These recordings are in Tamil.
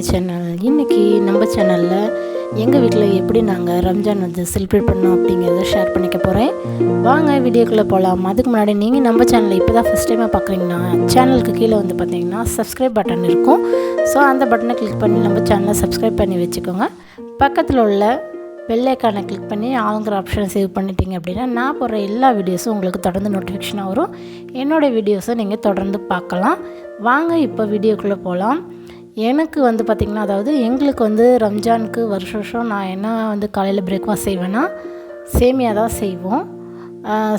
மை சேனல் இன்றைக்கி நம்ம சேனலில் எங்கள் வீட்டில் எப்படி நாங்கள் ரம்ஜான் வந்து செலிப்ரேட் பண்ணோம் அப்படிங்கிறத ஷேர் பண்ணிக்க போகிறேன் வாங்க வீடியோக்குள்ளே போகலாம் அதுக்கு முன்னாடி நீங்கள் நம்ம சேனலை இப்போ தான் ஃபஸ்ட் டைமாக பார்க்குறீங்கன்னா சேனலுக்கு கீழே வந்து பார்த்தீங்கன்னா சப்ஸ்கிரைப் பட்டன் இருக்கும். ஸோ அந்த பட்டனை கிளிக் பண்ணி நம்ம சேனலை சப்ஸ்கிரைப் பண்ணி வச்சுக்கோங்க. பக்கத்தில் உள்ள வெள்ளைக்கானை கிளிக் பண்ணி ஆளுங்கிற ஆப்ஷனை சேவ் பண்ணிட்டீங்க அப்படின்னா நான் போடுற எல்லா வீடியோஸும் உங்களுக்கு தொடர்ந்து நோட்டிஃபிகேஷனாக வரும். என்னோடய வீடியோஸை நீங்கள் தொடர்ந்து பார்க்கலாம். வாங்க இப்போ வீடியோக்குள்ளே போகலாம் எனக்கு வந்து பார்த்திங்கன்னா அதாவது எங்களுக்கு வந்து ரம்ஜானுக்கு வருஷம் வருஷம் நான் என்ன வந்து காலையில் பிரேக்ஃபாஸ்ட் செய்வேன்னா சேமியா தான் செய்வோம்.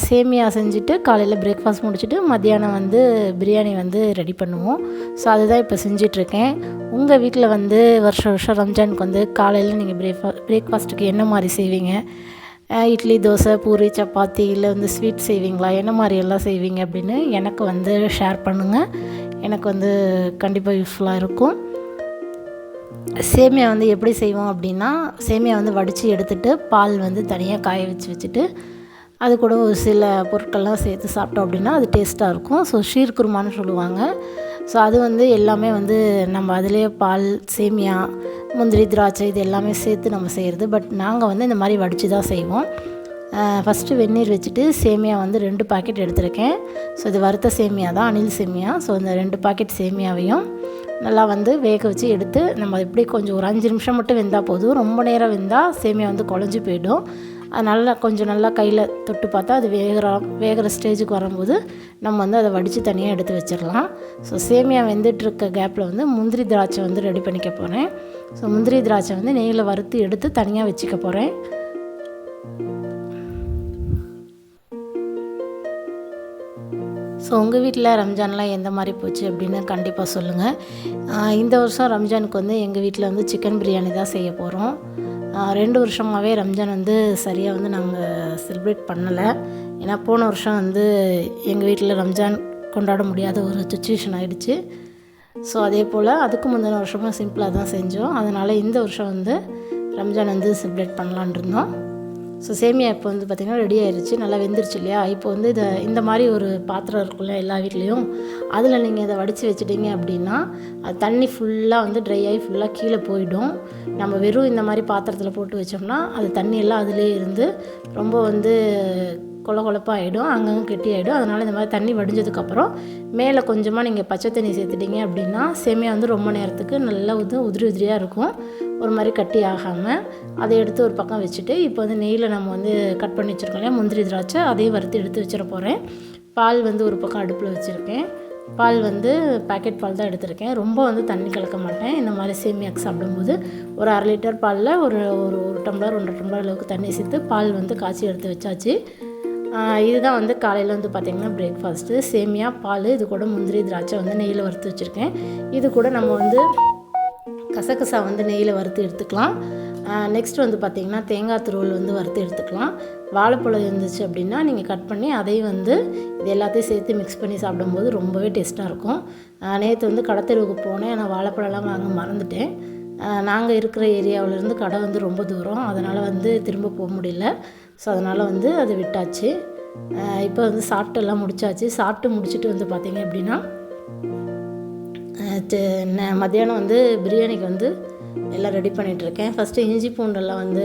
சேமியா செஞ்சுட்டு காலையில் பிரேக்ஃபாஸ்ட் முடிச்சுட்டு மத்தியானம் வந்து பிரியாணி வந்து ரெடி பண்ணுவோம். ஸோ அதுதான் இப்போ செஞ்சிட்ருக்கேன். உங்கள் வீட்டில் வந்து வருஷம் வருஷம் ரம்ஜானுக்கு வந்து காலையில் நீங்கள் பிரேக்ஃபா பிரேக்ஃபாஸ்ட்டுக்கு என்ன மாதிரி செய்வீங்க? இட்லி தோசை பூரி சப்பாத்தி இல்லை வந்து ஸ்வீட் செய்வீங்களா? என்ன மாதிரி எல்லாம் செய்வீங்க அப்படின்னு எனக்கு வந்து ஷேர் பண்ணுங்கள் எனக்கு வந்து கண்டிப்பாக யூஸ்ஃபுல்லாக இருக்கும். சேமியா வந்து எப்படி செய்வோம் அப்படின்னா சேமியா வந்து வடித்து எடுத்துட்டு பால் வந்து தனியாக காய வச்சு வச்சுட்டு அது கூட ஒரு சில பொருட்கள்லாம் சேர்த்து சாப்பிட்டோம் அப்படின்னா அது டேஸ்ட்டாக இருக்கும். ஸோ ஷீர்குருமான்னு சொல்லுவாங்க. ஸோ அது வந்து எல்லாமே வந்து நம்ம அதிலே பால் சேமியா முந்திரி திராட்சை இது எல்லாமே சேர்த்து நம்ம செய்கிறது பட் நாங்கள் வந்து இந்த மாதிரி வடித்து தான் செய்வோம். ஃபஸ்ட்டு வெந்நீர் வச்சுட்டு சேமியா வந்து ரெண்டு பாக்கெட் எடுத்திருக்கேன். ஸோ இது வறுத்த சேமியா தான் அணில் சேமியா. ஸோ இந்த ரெண்டு பாக்கெட் சேமியாவையும் நல்லா வந்து வேக வச்சு எடுத்து நம்ம எப்படி கொஞ்சம் ஒரு அஞ்சு நிமிஷம் மட்டும் வெந்தால் போதும். ரொம்ப நேரம் வெந்தால் சேமியா வந்து குழஞ்சி போயிடும். அது நல்லா கொஞ்சம் நல்லா கையில் தொட்டு பார்த்தா அது வேகிற வேகிற ஸ்டேஜுக்கு வரும்போது நம்ம வந்து அதை வடித்து தனியாக எடுத்து வச்சிடலாம். ஸோ சேமியா வெந்துட்டுருக்க கேப்பில் வந்து முந்திரி திராட்சை வந்து ரெடி பண்ணிக்க போகிறேன் ஸோ முந்திரி திராட்சை வந்து நெய்யில் வறுத்து எடுத்து தனியாக வச்சுக்க போகிறேன் ஸோ உங்கள் வீட்டில் ரம்ஜான்லாம் எந்த மாதிரி போச்சு அப்படின்னு கண்டிப்பாக சொல்லுங்கள் இந்த வருஷம் ரம்ஜானுக்கு வந்து எங்கள் வீட்டில் வந்து சிக்கன் பிரியாணி தான் செய்ய போகிறோம் ரெண்டு வருஷமாகவே ரம்ஜான் வந்து சரியாக வந்து நாங்கள் செலிப்ரேட் பண்ணலை. ஏன்னா போன வருஷம் வந்து எங்கள் வீட்டில் ரம்ஜான் கொண்டாட முடியாத ஒரு சுச்சுவேஷன் ஆகிடுச்சு ஸோ அதே போல் அதுக்கு முந்தின வருஷமும் சிம்பிளாக தான் செஞ்சோம். அதனால் இந்த வருஷம் வந்து ரம்ஜான் வந்து செலிப்ரேட் பண்ணலான் இருந்தோம். ஸோ சேமியா இப்போ வந்து பார்த்திங்கன்னா ரெடி ஆயிடுச்சு நல்லா வெந்துருச்சு இல்லையா? இப்போ வந்து இதை இந்த மாதிரி ஒரு பாத்திரம் இருக்குல்ல எல்லா வீட்லேயும்? அதில் நீங்கள் இதை வடித்து வச்சிட்டிங்க அப்படின்னா அது தண்ணி ஃபுல்லாக வந்து ட்ரை ஆகி ஃபுல்லாக கீழே போயிடும். நம்ம வெறும் இந்த மாதிரி பாத்திரத்தில் போட்டு வச்சோம்னா அது தண்ணி எல்லாம் அதிலே இருந்து ரொம்ப வந்து கொல கொலப்பாக ஆகிடும் அங்கங்கே கெட்டி ஆகிடும் அதனால் இந்த மாதிரி தண்ணி வடிஞ்சதுக்கப்புறம் மேலே கொஞ்சமாக நீங்கள் பச்சை தண்ணி சேர்த்துட்டீங்க அப்படின்னா சேமியா வந்து ரொம்ப நேரத்துக்கு நல்லா வந்து உதிரி உதிரியாக இருக்கும். ஒரு மாதிரி கட்டி ஆகாமல் அதை எடுத்து ஒரு பக்கம் வச்சுட்டு இப்போ வந்து நெய்யில் நம்ம வந்து கட் பண்ணி வச்சுருக்கோம் இல்லையா முந்திரி திராட்சை அதையும் வறுத்து எடுத்து வச்சிட போகிறேன் பால் வந்து ஒரு பக்கம் அடுப்பில் வச்சுருக்கேன். பால் வந்து பேக்கெட் பால் தான் எடுத்திருக்கேன். ரொம்ப வந்து தண்ணி கலக்க மாட்டேன். இந்த மாதிரி சேமியாக்கு சாப்பிடும்போது ஒரு அரை லிட்டர் பாலில் ஒரு ஒரு ஒரு டம்ளர் ஒன்றரை டம்ளர் அளவுக்கு தண்ணி சேர்த்து பால் வந்து காய்ச்சி எடுத்து வச்சாச்சு. இதுதான் வந்து காலையில் வந்து பார்த்திங்கன்னா பிரேக்ஃபாஸ்ட்டு சேமியா பால் இது கூட முந்திரி திராட்சை வந்து நெய்யில் வறுத்து வச்சுருக்கேன். இது கூட நம்ம வந்து கசகசா வந்து நெய்யில் வறுத்து எடுத்துக்கலாம். நெக்ஸ்ட் வந்து பார்த்திங்கன்னா தேங்காய் துருவல் வந்து வறுத்து எடுத்துக்கலாம். வாழைப்பழம் இருந்துச்சு அப்படின்னா நீங்கள் கட் பண்ணி அதையும் வந்து இது எல்லாத்தையும் சேர்த்து மிக்ஸ் பண்ணி சாப்பிடும்போது ரொம்பவே டேஸ்ட்டாக இருக்கும். நேற்று வந்து கடத்தெருவுக்கு போனேன். ஆனால் வாழைப்பழம்லாம் வாங்க மறந்துட்டேன். நாங்கள் இருக்கிற ஏரியாவிலேருந்து கடை வந்து ரொம்ப தூரம். அதனால் வந்து திரும்ப போக முடியல. ஸோ அதனால் வந்து அதை விட்டாச்சு. இப்போ வந்து சாப்பிட்டெல்லாம் முடித்தாச்சு முடிச்சாச்சு. சாப்பிட்டு முடிச்சுட்டு வந்து பார்த்திங்க அப்படின்னா மத்தியானம் வந்து பிரியாணிக்கு வந்து எல்லாம் ரெடி பண்ணிகிட்ருக்கேன் ஃபஸ்ட்டு இஞ்சி பூண்டெல்லாம் வந்து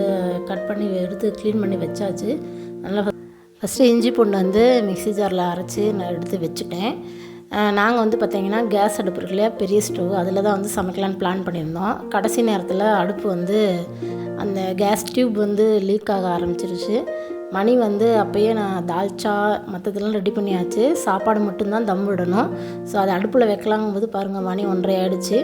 கட் பண்ணி எடுத்து க்ளீன் பண்ணி வச்சாச்சு. நல்லா ஃபஸ்ட்டு இஞ்சி பூண்டு வந்து மிக்ஸி ஜாரில் அரைச்சி நான் எடுத்து வச்சுட்டேன். நாங்கள் வந்து பார்த்திங்கன்னா கேஸ் அடுப்பு இருக்கு இல்லையா பெரிய ஸ்டவ் அதில் தான் வந்து சமைக்கலான்னு பிளான் பண்ணியிருந்தோம். கடைசி நேரத்தில் அடுப்பு வந்து அந்த கேஸ் டியூப் வந்து லீக் ஆக ஆரம்பிச்சிருச்சு. மணி வந்து அப்போயே நான் தால்ச்சா மற்றதெல்லாம் ரெடி பண்ணியாச்சு. சாப்பாடு மட்டும்தான் தம் விடணும். ஸோ அதை அடுப்பில் வைக்கலாங்கும் போது பாருங்கள் மணி ஒன்றரை ஆயிடுச்சு.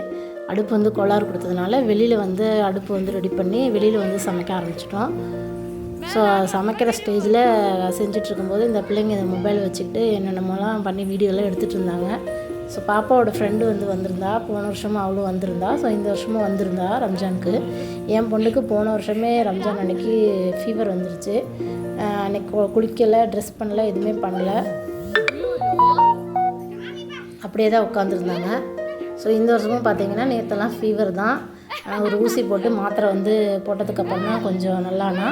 அடுப்பு வந்து கோளாறு கொடுத்ததுனால வெளியில் வந்து அடுப்பு வந்து ரெடி பண்ணி வெளியில் வந்து சமைக்க ஆரம்பிச்சிட்டோம். ஸோ சமைக்கிற ஸ்டேஜில் செஞ்சிட்ருக்கும்போது இந்த பிள்ளைங்க இந்த மொபைல் வச்சுக்கிட்டு என்னென்னமோலாம் பண்ணி வீடியோலாம் எடுத்துகிட்டு இருந்தாங்க. ஸோ பாப்பாவோட ஃப்ரெண்டு வந்து வந்திருந்தா போன வருஷமும் அவளும் வந்திருந்தா. ஸோ இந்த வருஷமும் வந்திருந்தா ரம்ஜானுக்கு. என் பொண்ணுக்கு போன வருஷமே ரம்ஜான் அன்னைக்கு ஃபீவர் வந்துருச்சு. அன்னைக்கு கு- குளிக்கலை ட்ரெஸ் பண்ணல எதுவுமே பண்ணல. அப்படியே தான் உட்காந்துருந்தாங்க ஸோ இந்த வருஷமும் பார்த்தீங்கன்னா நேற்றெல்லாம் ஃபீவர் தான். ஒரு ஊசி போட்டு மாத்திரை வந்து போட்டதுக்கப்புறம் தான் கொஞ்சம் நல்லானா.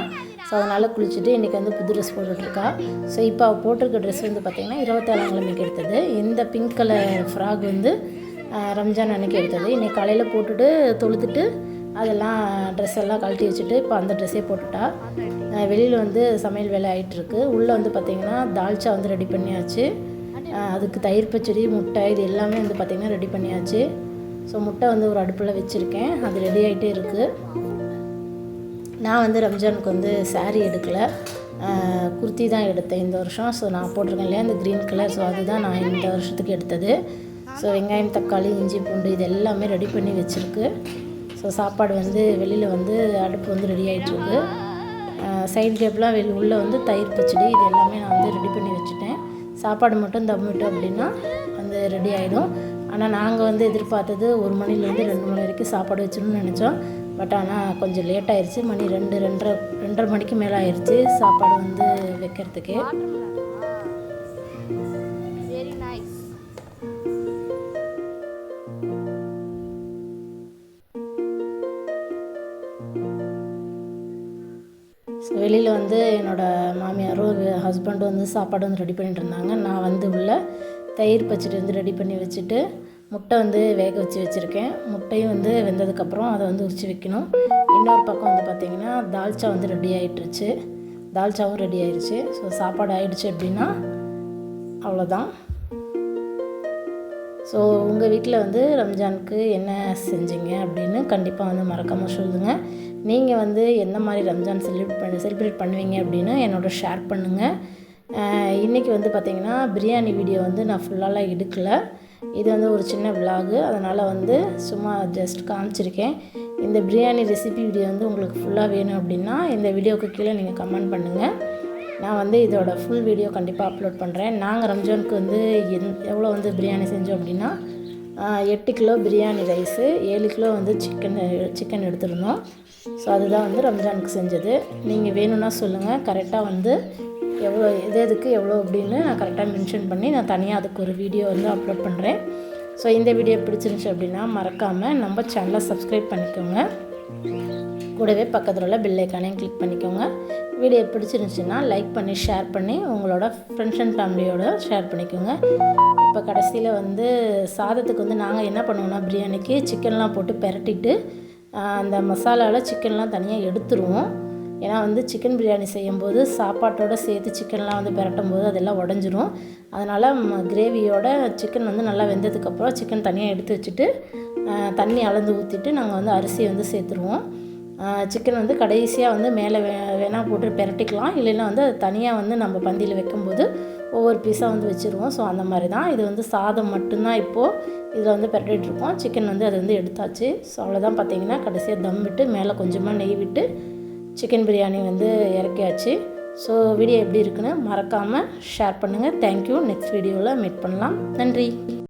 ஸோ அதனால் குளிச்சுட்டு இன்றைக்கி வந்து புது ட்ரெஸ் போட்டுட்ருக்கா. ஸோ இப்போ அவள் போட்டிருக்க ட்ரெஸ் வந்து பார்த்திங்கன்னா இருபத்தேழாம் கிழமைக்கு எடுத்தது. இந்த பிங்க் கலர் ஃப்ராக் வந்து ரம்ஜான் அன்னைக்கு எடுத்தது. இன்றைக்கி காலையில் போட்டுட்டு தொழுத்துட்டு அதெல்லாம் ட்ரெஸ் எல்லாம் கழட்டி வச்சுட்டு இப்போ அந்த ட்ரெஸ்ஸே போட்டுட்டா. வெளியில் வந்து சமையல் வேலை ஆகிட்டுருக்கு உள்ளே வந்து பார்த்திங்கன்னா தால்ச்சா வந்து ரெடி பண்ணியாச்சு. அதுக்கு தயிர் பச்சடி முட்டை இது எல்லாமே வந்து பார்த்திங்கன்னா ரெடி பண்ணியாச்சு. ஸோ முட்டை வந்து ஒரு அடுப்பில் வச்சுருக்கேன். அது ரெடி ஆகிட்டே இருக்குது நான் வந்து ரம்ஜானுக்கு வந்து சாரீ எடுக்கலை. குர்த்தி தான் எடுத்தேன் இந்த வருஷம். ஸோ நான் போட்டிருக்கேன் இல்லையா இந்த க்ரீன் கலர் ஸோ அதுதான் நான் இந்த வருஷத்துக்கு எடுத்தது. ஸோ வெங்காயம் தக்காளி இஞ்சி பூண்டு இது எல்லாமே ரெடி பண்ணி வச்சுருக்கு. ஸோ சாப்பாடு வந்து வெளியில் வந்து அடுப்பு வந்து ரெடி ஆகிட்டுருக்கு சைடு கேப்லாம் வெளி உள்ளே வந்து தயிர் பச்சடி இது எல்லாமே நான் வந்து ரெடி பண்ணி வச்சுட்டேன். சாப்பாடு மட்டும் தம் அப்படின்னா வந்து ரெடி ஆகிடும் ஆனால் நாங்கள் வந்து எதிர்பார்த்தது ஒரு மணிலேருந்து ரெண்டு மணி வரைக்கும் சாப்பாடு வச்சிடணும்னு நினச்சோம். பட் ஆனால் கொஞ்சம் லேட் ஆயிடுச்சு மணி ரெண்டு ரெண்டரை ரெண்டரை மணிக்கு மேலே ஆயிடுச்சு சாப்பாடு வந்து வைக்கிறதுக்கு. வெரி நைஸ் ஸோ வெளியில் வந்து என்னோடய மாமியாரும் ஹஸ்பண்டும் வந்து சாப்பாடு வந்து ரெடி பண்ணிட்டு இருந்தாங்க. நான் வந்து உள்ள தயிர் பச்சடி வந்து ரெடி பண்ணி வச்சுட்டு முட்டை வந்து வேக வச்சு வச்சுருக்கேன். முட்டையும் வந்து வெந்ததுக்கப்புறம் அதை வந்து உரிச்சு வைக்கணும். இன்னொரு பக்கம் வந்து பார்த்திங்கன்னா தால்ச்சா வந்து ரெடி ஆகிட்டுருச்சு தால்ச்சாவும் ரெடி ஆயிடுச்சு ஸோ சாப்பாடு ஆயிடுச்சு அப்படின்னா அவ்வளோதான் ஸோ உங்கள் வீட்டில் வந்து ரம்ஜானுக்கு என்ன செஞ்சீங்க அப்படின்னு கண்டிப்பாக வந்து மறக்காமல் சொல்லுங்கள் நீங்கள் வந்து எந்த மாதிரி ரம்ஜான் செலிப்ரேட் பண்ண செலிப்ரேட் பண்ணுவீங்க அப்படின்னு என்னோட ஷேர் பண்ணுங்கள் இன்றைக்கி வந்து பார்த்திங்கன்னா பிரியாணி வீடியோ வந்து நான் ஃபுல்லாலாம் எடுக்கலை. இது வந்து ஒரு சின்ன விலாகு அதனால் வந்து சும்மா ஜஸ்ட் காமிச்சிருக்கேன். இந்த பிரியாணி ரெசிபி வீடியோ வந்து உங்களுக்கு ஃபுல்லாக வேணும் அப்படின்னா இந்த வீடியோவுக்கு கீழே நீங்கள் கமெண்ட் பண்ணுங்கள் நான் வந்து இதோட ஃபுல் வீடியோ கண்டிப்பாக அப்லோட் பண்ணுறேன் நாங்கள் ரம்ஜானுக்கு வந்து எந் எவ்வளோ வந்து பிரியாணி செஞ்சோம் அப்படின்னா எட்டு கிலோ பிரியாணி ரைஸு ஏழு கிலோ வந்து சிக்கன் சிக்கன் எடுத்துருந்தோம். ஸோ அதுதான் வந்து ரம்ஜானுக்கு செஞ்சது. நீங்கள் வேணும்னா சொல்லுங்கள் கரெக்டாக வந்து எவ்வளோ எது எதுக்கு எவ்வளோ அப்படின்னு நான் கரெக்டாக மென்ஷன் பண்ணி நான் தனியாக அதுக்கு ஒரு வீடியோ வந்து அப்லோட் பண்ணுறேன் ஸோ இந்த வீடியோ பிடிச்சிருந்துச்சு அப்படின்னா மறக்காமல் நம்ம சேனலை சப்ஸ்கிரைப் பண்ணிக்கோங்க. கூடவே பக்கத்தில் உள்ள பில்லைக்கானையும் கிளிக் பண்ணிக்கோங்க. வீடியோ பிடிச்சிருந்துச்சுன்னா லைக் பண்ணி ஷேர் பண்ணி உங்களோட ஃப்ரெண்ட்ஸ் அண்ட் ஃபேமிலியோட ஷேர் பண்ணிக்கோங்க. இப்போ கடைசியில் வந்து சாதத்துக்கு வந்து நாங்கள் என்ன பண்ணுவோம்னா பிரியாணிக்கு சிக்கன்லாம் போட்டு பெரட்டிட்டு அந்த மசாலாவில் சிக்கன்லாம் தனியாக எடுத்துருவோம். ஏன்னா வந்து சிக்கன் பிரியாணி செய்யும்போது சாப்பாட்டோட சேர்த்து சிக்கன்லாம் வந்து பிரட்டும் போது அதெல்லாம் உடஞ்சிரும். அதனால் கிரேவியோட சிக்கன் வந்து நல்லா வெந்ததுக்கப்புறம் சிக்கன் தனியாக எடுத்து வச்சுட்டு தண்ணி அளந்து ஊற்றிட்டு நாங்கள் வந்து அரிசியை வந்து சேர்த்துருவோம். சிக்கன் வந்து கடைசியாக வந்து மேலே வே வேணால் போட்டு பெரட்டிக்கலாம். இல்லைன்னா வந்து அது தனியாக வந்து நம்ம பந்தியில் வைக்கும்போது ஒவ்வொரு பீஸாக வந்து வச்சுருவோம். ஸோ அந்த மாதிரி தான் இது வந்து சாதம் மட்டும்தான் இப்போது இதில் வந்து பெரட்டிகிட்ருக்கோம் சிக்கன் வந்து அது வந்து எடுத்தாச்சு. ஸோ அவ்வளோதான் பார்த்தீங்கன்னா கடைசியாக தம் விட்டு மேலே கொஞ்சமாக நெய் விட்டு சிக்கன் பிரியாணி வந்து இறக்கியாச்சு. ஸோ வீடியோ எப்படி இருக்குன்னு மறக்காமல் ஷேர் பண்ணுங்கள் தேங்க்யூ நெக்ஸ்ட் வீடியோவில் மீட் பண்ணலாம். நன்றி.